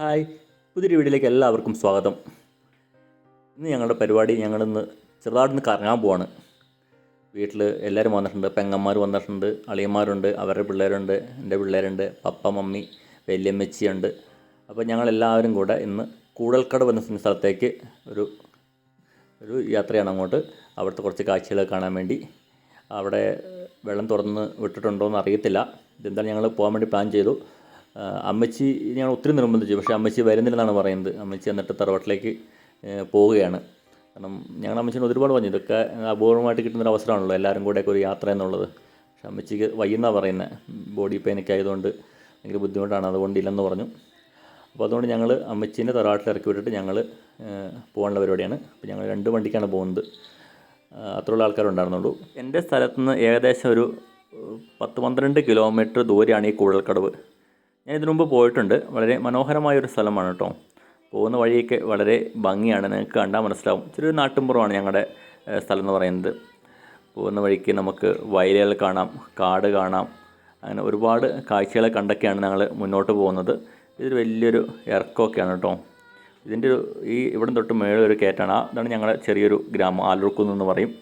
Hi. പുതിയൊരു വീഡിയോയിലേക്ക് എല്ലാവർക്കും സ്വാഗതം. ഇന്ന് ഞങ്ങളുടെ പരിപാടി ഞങ്ങളിന്ന് ചെറുതായിട്ടൊന്ന് കറങ്ങാൻ പോവാണ്. വീട്ടിൽ എല്ലാവരും വന്നിട്ടുണ്ട്. പെങ്ങന്മാർ വന്നിട്ടുണ്ട്. അളിയന്മാരുണ്ട്. അവരുടെ പിള്ളേരുണ്ട്. എന്റെ പിള്ളേരുണ്ട്. പപ്പ മമ്മി വല്യമ്മച്ചിയുണ്ട്. അപ്പോൾ ഞങ്ങളെല്ലാവരും കൂടെ ഇന്ന് കൂടൽക്കട എന്ന സ്ഥലത്തേക്ക് ഒരു ഒരു യാത്രയാണ് അങ്ങോട്ട്. അവിടുത്തെ കുറച്ച് കാഴ്ചകൾ കാണാൻ വേണ്ടി. അവിടെ വെള്ളം തുറന്ന് വിട്ടിട്ടുണ്ടോ എന്ന് അറിയത്തില്ല. ഇതെന്തായാലും ഞങ്ങൾ പോകാൻ വേണ്ടി പ്ലാൻ ചെയ്തു. അമ്മച്ചി ഞാൻ ഒത്തിരി നിർബന്ധിച്ചു. പക്ഷേ അമ്മച്ചി വരുന്നില്ലെന്നാണ് പറയുന്നത്. അമ്മച്ചി എന്നിട്ട് തറവാട്ടിലേക്ക് പോവുകയാണ്. കാരണം ഞങ്ങൾ അമ്മച്ചിനോട് ഒരുപാട് പറഞ്ഞു ഇതൊക്കെ അപൂർവമായിട്ട് കിട്ടുന്നൊരു അവസരമാണല്ലോ എല്ലാവരും കൂടെയൊക്കെ ഒരു യാത്ര എന്നുള്ളത്. പക്ഷെ അമ്മച്ചിക്ക് വയ്യെന്നാണ് പറയുന്നത് ബോഡി പെയിനൊക്കെ ആയതുകൊണ്ട് ഭയങ്കര ബുദ്ധിമുട്ടാണ് അതുകൊണ്ട് ഇല്ലെന്ന് പറഞ്ഞു. അപ്പോൾ അതുകൊണ്ട് ഞങ്ങൾ അമ്മച്ചീന്റെ തറവാട്ടിൽ ഇറക്കി വിട്ടിട്ട് ഞങ്ങൾ പോകാനുള്ള പരിപാടിയാണ്. അപ്പോൾ ഞങ്ങൾ രണ്ട് വണ്ടിക്കാണ് പോകുന്നത്. അത്രയുള്ള ആൾക്കാരുണ്ടായിരുന്നുള്ളൂ. എന്റെ സ്ഥലത്തുനിന്ന് ഏകദേശം ഒരു പത്ത് പന്ത്രണ്ട് കിലോമീറ്റർ ദൂരെയാണ് ഈ കുഴൽക്കടവ്. ഞാൻ ഇതിനു മുമ്പ് പോയിട്ടുണ്ട്. വളരെ മനോഹരമായ ഒരു സ്ഥലമാണ് കേട്ടോ പോകുന്ന വഴിയൊക്കെ വളരെ ഭംഗിയാണ്. നിങ്ങൾക്ക് കണ്ടാൽ മനസ്സിലാവും. ചെറിയൊരു നാട്ടുമ്പുറമാണ് ഞങ്ങളുടെ സ്ഥലം എന്ന് പറയുന്നത്. പോകുന്ന വഴിക്ക് നമുക്ക് വയലുകൾ കാണാം കാട് കാണാം. അങ്ങനെ ഒരുപാട് കാഴ്ചകളെ കണ്ടൊക്കെയാണ് ഞങ്ങൾ മുന്നോട്ട് പോകുന്നത്. ഇതൊരു വലിയൊരു ഇറക്കമൊക്കെയാണ് കേട്ടോ ഇതിന്റെ ഒരു ഈ ഇവിടെ തൊട്ട് മേളിൽ ഒരു കയറ്റാണ്. അതാണ് ഞങ്ങളുടെ ചെറിയൊരു ഗ്രാമം. ആലൂർക്കുന്ന് എന്ന് പറയും.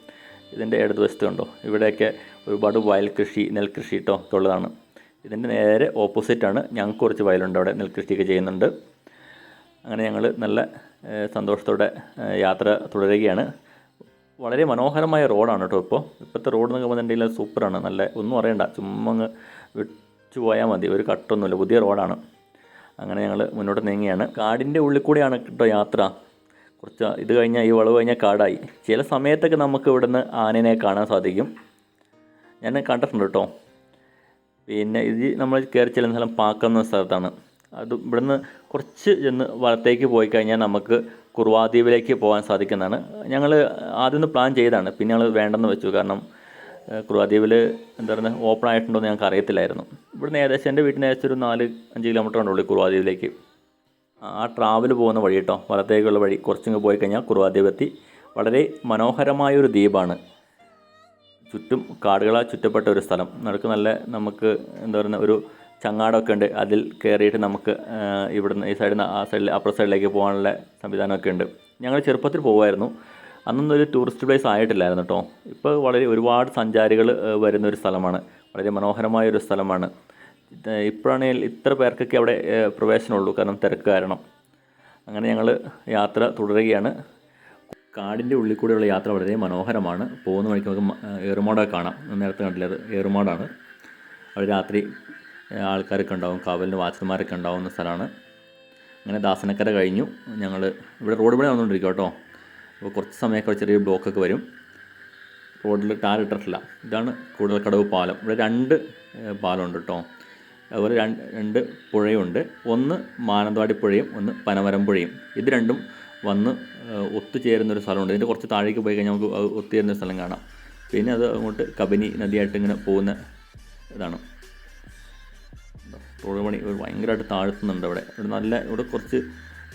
ഇതിന്റെ ഇടതുവശത്ത് കണ്ടോ? ഇവിടെയൊക്കെ ഒരുപാട് വയൽ കൃഷി നെൽകൃഷി കേട്ടോ ഉള്ളതാണ് ഇതിന്റെ നേരെ ഓപ്പോസിറ്റാണ് ഞങ്ങൾക്ക് കുറച്ച് വയലുണ്ട് അവിടെ നെൽകൃഷിയൊക്കെ ചെയ്യുന്നുണ്ട്. അങ്ങനെ ഞങ്ങൾ നല്ല സന്തോഷത്തോടെ യാത്ര തുടരുകയാണ്. വളരെ മനോഹരമായ റോഡാണ് കേട്ടോ ഇപ്പോൾ. ഇപ്പോഴത്തെ റോഡ് എന്നൊക്കെ പറഞ്ഞിട്ടുണ്ടെങ്കിൽ സൂപ്പറാണ്. നല്ല ഒന്നും അറിയണ്ട. ചുമ്മാ അങ്ങ് വിട്ടു പോയാൽ മതി. ഒരു കട്ടൊന്നുമില്ല. പുതിയ റോഡാണ്. അങ്ങനെ ഞങ്ങൾ മുന്നോട്ട് നീങ്ങിയാണ് കാടിന്റെ ഉള്ളിൽ കൂടെയാണ് കേട്ടോ യാത്ര. കുറച്ച് ഇത് കഴിഞ്ഞാൽ ഈ വളവ് കഴിഞ്ഞാൽ കാടായി. ചില സമയത്തൊക്കെ നമുക്ക് ഇവിടുന്ന് ആനേനെ കാണാൻ സാധിക്കും. ഞാൻ കണ്ടിട്ടുണ്ട് കേട്ടോ. പിന്നെ ഇത് നമ്മൾ കയറി ചെല്ലുന്ന സ്ഥലം പാക്കം എന്ന സ്ഥലത്താണ്. അത് ഇവിടുന്ന് കുറച്ച് ചെന്ന് വലത്തേക്ക് പോയി കഴിഞ്ഞാൽ നമുക്ക് കുറുവാദ്വീപിലേക്ക് പോകാൻ സാധിക്കുന്നതാണ്. ഞങ്ങൾ ആദ്യം പ്ലാൻ ചെയ്താണ് പിന്നെ ഞങ്ങൾ വേണ്ടെന്ന് വെച്ചു. കാരണം കുറുവാദ്വീപിൽ എന്താ പറയുക ഓപ്പൺ ആയിട്ടുണ്ടോ എന്ന് ഞങ്ങൾക്ക് അറിയത്തില്ലായിരുന്നു. ഇവിടുന്ന് ഏകദേശം എന്റെ വീട്ടിന് ഏകദേശം ഒരു നാല് അഞ്ച് കിലോമീറ്റർ ഉള്ളൂ കുറുവാദ്വീപിലേക്ക്. ആ ട്രാവൽ പോകുന്ന വഴി കേട്ടോ വലത്തേക്കുള്ള വഴി കുറച്ചിങ്ങ് പോയി കഴിഞ്ഞാൽ കുറുവാദ്വീപ് എത്തി. വളരെ മനോഹരമായൊരു ദ്വീപാണ്. ചുറ്റും കാടുകളാൽ ചുറ്റപ്പെട്ട ഒരു സ്ഥലം. നടുക്ക് നല്ല നമുക്ക് എന്താ പറയുക ഒരു ചങ്ങാടമൊക്കെ ഉണ്ട്. അതിൽ കയറിയിട്ട് നമുക്ക് ഇവിടുന്ന് ഈ സൈഡിൽ നിന്ന് ആ സൈഡിൽ അപ്പുറ സൈഡിലേക്ക് പോകാനുള്ള സംവിധാനമൊക്കെ ഉണ്ട്. ഞങ്ങൾ ചെറുപ്പത്തിൽ പോകുമായിരുന്നു അന്നൊന്നും ഒരു ടൂറിസ്റ്റ് പ്ലേസ് ആയിട്ടില്ലായിരുന്നു കേട്ടോ ഇപ്പോൾ വളരെ ഒരുപാട് സഞ്ചാരികൾ വരുന്ന ഒരു സ്ഥലമാണ്. വളരെ മനോഹരമായ ഒരു സ്ഥലമാണ് ഇപ്പോഴാണെങ്കിൽ ഇത്ര പേർക്കൊക്കെ അവിടെ പ്രവേശനമുള്ളൂ. കാരണം തിരക്ക് കാരണം. അങ്ങനെ ഞങ്ങൾ യാത്ര തുടരുകയാണ്. കാടിന്റെ ഉള്ളിൽ കൂടെയുള്ള യാത്ര വളരെ മനോഹരമാണ്. പോകുന്ന വഴിക്ക് നമുക്ക് ഏറുമാട കാണാം. നേരത്തെ കണ്ടില്ല അത് ഏറുമാടാണ്. അവിടെ രാത്രി ആൾക്കാരൊക്കെ ഉണ്ടാവും കാവലിന് വാച്ചന്മാരൊക്കെ ഉണ്ടാവുന്ന സ്ഥലമാണ്. അങ്ങനെ ദാസനക്കര കഴിഞ്ഞു. ഞങ്ങൾ ഇവിടെ റോഡ് പണി വന്നുകൊണ്ടിരിക്കും കേട്ടോ. അപ്പോൾ കുറച്ച് സമയമൊക്കെ ചെറിയ ബ്ലോക്കൊക്കെ വരും. റോഡിൽ ടാർ ഇട്ടിട്ടില്ല. ഇതാണ് കൂടൽക്കടവ് പാലം. ഇവിടെ രണ്ട് പാലമുണ്ട് കേട്ടോ. അതുപോലെ രണ്ട് രണ്ട് പുഴയുണ്ട്. ഒന്ന് മാനന്തവാടി പുഴയും ഒന്ന് പനമരം പുഴയും. ഇത് രണ്ടും വന്ന് ഒത്തുചേരുന്നൊരു സ്ഥലമുണ്ട്. ഇതിന്റെ കുറച്ച് താഴേക്ക് പോയി കഴിഞ്ഞാൽ നമുക്ക് ഒത്തുചേരുന്ന സ്ഥലം കാണാം. പിന്നെ അത് അങ്ങോട്ട് കബനി നദിയായിട്ട് ഇങ്ങനെ പോകുന്ന ഇതാണ്. റോഡ് പണി ഭയങ്കരമായിട്ട് താഴ്ത്തുന്നുണ്ട് അവിടെ. ഇവിടെ നല്ല ഇവിടെ കുറച്ച്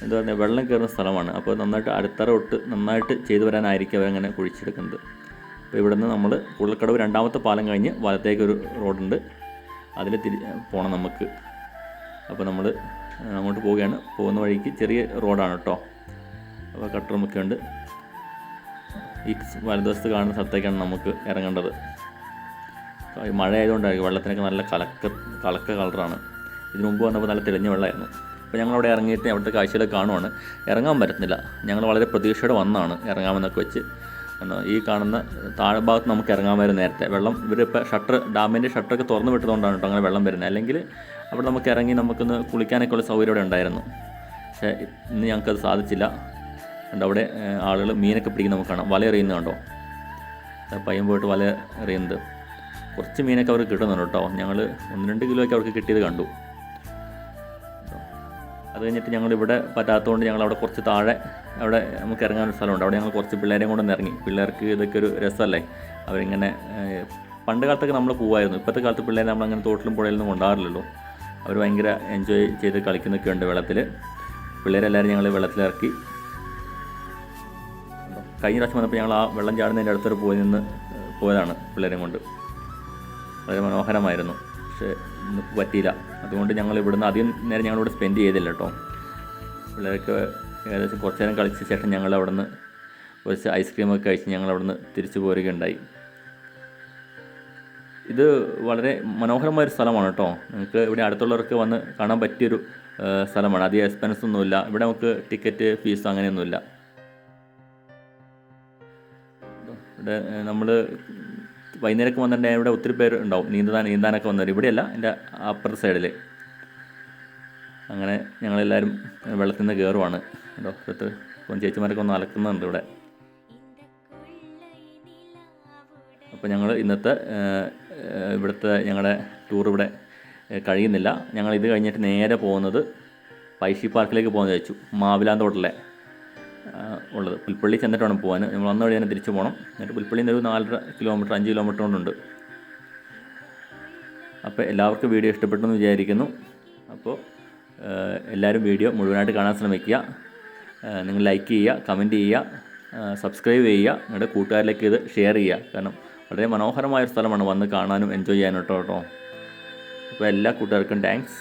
എന്താ പറയുക വെള്ളം കയറുന്ന സ്ഥലമാണ്. അപ്പോൾ നന്നായിട്ട് അടുത്തറ ഒട്ട് നന്നായിട്ട് ചെയ്തു വരാനായിരിക്കും അവരങ്ങനെ കുഴിച്ചെടുക്കുന്നത് അപ്പോൾ ഇവിടെ നിന്ന് നമ്മൾ കുള്ളക്കടവ് രണ്ടാമത്തെ പാലം കഴിഞ്ഞ് വലത്തേക്കൊരു റോഡുണ്ട്. അതിൽ തിരി പോകണം നമുക്ക്. അപ്പോൾ നമ്മൾ അങ്ങോട്ട് പോവുകയാണ്. പോകുന്ന വഴിക്ക് ചെറിയ റോഡാണ് കേട്ടോ. അപ്പോൾ കട്ടറുമൊക്കെ ഉണ്ട് ഈ വലതുവശത്ത് കാണുന്ന സ്ഥലത്തേക്കാണ് നമുക്ക് ഇറങ്ങേണ്ടത്. മഴ ആയതുകൊണ്ടായിരിക്കും വെള്ളത്തിനൊക്കെ നല്ല കലക്ക കലക്ക കളറാണ് ഇതിനു മുമ്പ് വന്നപ്പോൾ നല്ല തെളിഞ്ഞ വെള്ളമായിരുന്നു. അപ്പോൾ ഞങ്ങൾ അവിടെ ഇറങ്ങിയിട്ട് അവിടുത്തെ കാഴ്ചകളൊക്കെ കാണുവാണ്. ഇറങ്ങാൻ പറ്റുന്നില്ല ഞങ്ങൾ വളരെ പ്രതീക്ഷയോടെ വന്നാണ് ഇറങ്ങാമെന്നൊക്കെ വെച്ച്. ഈ കാണുന്ന താഴ്ഭാഗത്ത് നമുക്ക് ഇറങ്ങാൻ വരും നേരത്തെ. വെള്ളം ഇവരിപ്പോൾ ഷട്ടർ ഡാമിന്റെ ഷട്ടറൊക്കെ തുറന്നു വിട്ടതുകൊണ്ടാണ് കേട്ടോ അങ്ങനെ വെള്ളം വരുന്നത്. അല്ലെങ്കിൽ അവിടെ നമുക്ക് ഇറങ്ങി നമുക്കൊന്ന് കുളിക്കാനൊക്കെ ഉള്ള സൗകര്യം ഇവിടെ ഉണ്ടായിരുന്നു. പക്ഷേ ഇന്ന് ഞങ്ങൾക്കത് സാധിച്ചില്ല. കണ്ടോ അവിടെ ആളുകൾ മീനൊക്കെ പിടിക്കുന്ന നമുക്ക് കാണാം. വല എറിയുന്നത് കണ്ടോ? പയ്യൻ പോയിട്ട് വല എറിയുന്നത്. കുറച്ച് മീനൊക്കെ അവർക്ക് കിട്ടുന്നുണ്ട് കേട്ടോ. ഞങ്ങൾ ഒന്ന് രണ്ട് കിലോയൊക്കെ അവർക്ക് കിട്ടിയത് കണ്ടു. അത് കഴിഞ്ഞിട്ട് ഞങ്ങളിവിടെ പറ്റാത്തതുകൊണ്ട് ഞങ്ങൾ അവിടെ കുറച്ച് താഴെ അവിടെ നമുക്ക് ഇറങ്ങാൻ ഒരു സ്ഥലമുണ്ട്. അവിടെ ഞങ്ങൾ കുറച്ച് പിള്ളേരെയും കൊണ്ടൊന്ന് ഇറങ്ങി. പിള്ളേർക്ക് ഇതൊക്കെ ഒരു രസമല്ലേ? അവരിങ്ങനെ പണ്ട് കാലത്തൊക്കെ നമ്മൾ പോവായിരുന്നു. ഇപ്പോഴത്തെ കാലത്ത് പിള്ളേരെ നമ്മളങ്ങനെ തോട്ടിലും പുഴയിലൊന്നും കൊണ്ടാറില്ലല്ലോ. അവർ ഭയങ്കര എൻജോയ് ചെയ്ത് കളിക്കുന്നൊക്കെ ഉണ്ട് വെള്ളത്തിൽ. പിള്ളേരെല്ലാവരും ഞങ്ങൾ വെള്ളത്തിലിറക്കി. കഴിഞ്ഞ പ്രാവശ്യം വന്നപ്പോൾ ഞങ്ങൾ ആ വെള്ളം ചാടുന്നതിന്റെ അടുത്തൊരു പോയി നിന്ന് പോയതാണ് പിള്ളേരെയും കൊണ്ട്. വളരെ മനോഹരമായിരുന്നു. പക്ഷേ പറ്റിയില്ല. അതുകൊണ്ട് ഞങ്ങൾ ഇവിടുന്ന് അധികം നേരം ഞങ്ങളിവിടെ സ്പെൻഡ് ചെയ്തില്ല കേട്ടോ. പിള്ളേർക്ക് ഏകദേശം കുറച്ച് നേരം കളിച്ച ശേഷം ഞങ്ങൾ അവിടുന്ന് കുറച്ച് ഐസ്ക്രീമൊക്കെ കഴിച്ച് ഞങ്ങൾ അവിടുന്ന് തിരിച്ചു പോരുകയുണ്ടായി. ഇത് വളരെ മനോഹരമായ ഒരു സ്ഥലമാണ് കേട്ടോ. നിങ്ങൾക്ക് ഇവിടെ അടുത്തുള്ളവർക്ക് വന്ന് കാണാൻ പറ്റിയൊരു സ്ഥലമാണ്. അധികം എക്സ്പെൻസ് ഒന്നുമില്ല. ഇവിടെ നമുക്ക് ടിക്കറ്റ് ഫീസ് അങ്ങനെയൊന്നുമില്ല. നമ്മൾ വൈകുന്നേരമൊക്കെ വന്നിട്ടുണ്ടെങ്കിൽ ഇവിടെ ഒത്തിരി പേര് ഉണ്ടാവും. നീന്താൻ നീന്താനൊക്കെ വന്നവർ ഇവിടെയല്ല എന്റെ അപ്പർ സൈഡിൽ അങ്ങനെ ഞങ്ങളെല്ലാവരും വെള്ളത്തിൽ നിന്ന് കയറുവാണ് കേട്ടോ അടുത്ത് ഇപ്പം ചേച്ചിമാരൊക്കെ ഒന്ന് അലക്കുന്നുണ്ട് ഇവിടെ. അപ്പോൾ ഞങ്ങൾ ഇന്നത്തെ ഇവിടുത്തെ ഞങ്ങളുടെ ടൂർ ഇവിടെ കഴിയുന്നില്ല. ഞങ്ങൾ ഇത് കഴിഞ്ഞിട്ട് നേരെ പോകുന്നത് പൈശി പാർക്കിലേക്ക് പോകുന്നത് വെച്ചു മാവിലാന്തോട്ടിലെ. ഉള്ളത്. പുൽപ്പള്ളി ചെന്നിട്ട് വേണം പോകാൻ നമ്മൾ വന്ന വഴി തന്നെ തിരിച്ചു പോകണം എന്നിട്ട് പുൽപ്പള്ളിയിൽ നിന്ന് ഒരു നാലര കിലോമീറ്റർ അഞ്ച് കിലോമീറ്റർ കൊണ്ടുണ്ട് അപ്പോൾ എല്ലാവർക്കും വീഡിയോ ഇഷ്ടപ്പെട്ടെന്ന് വിചാരിക്കുന്നു. അപ്പോൾ എല്ലാവരും വീഡിയോ മുഴുവനായിട്ട് കാണാൻ ശ്രമിക്കുക. നിങ്ങൾ ലൈക്ക് ചെയ്യുക കമന്റ് ചെയ്യുക സബ്സ്ക്രൈബ് ചെയ്യുക. നിങ്ങളുടെ കൂട്ടുകാരിലേക്ക് ഇത് ഷെയർ ചെയ്യുക. കാരണം വളരെ മനോഹരമായൊരു സ്ഥലമാണ് വന്ന് കാണാനും എൻജോയ് ചെയ്യാനും കേട്ടോ കേട്ടോ. അപ്പോൾ എല്ലാ കൂട്ടുകാർക്കും താങ്ക്സ്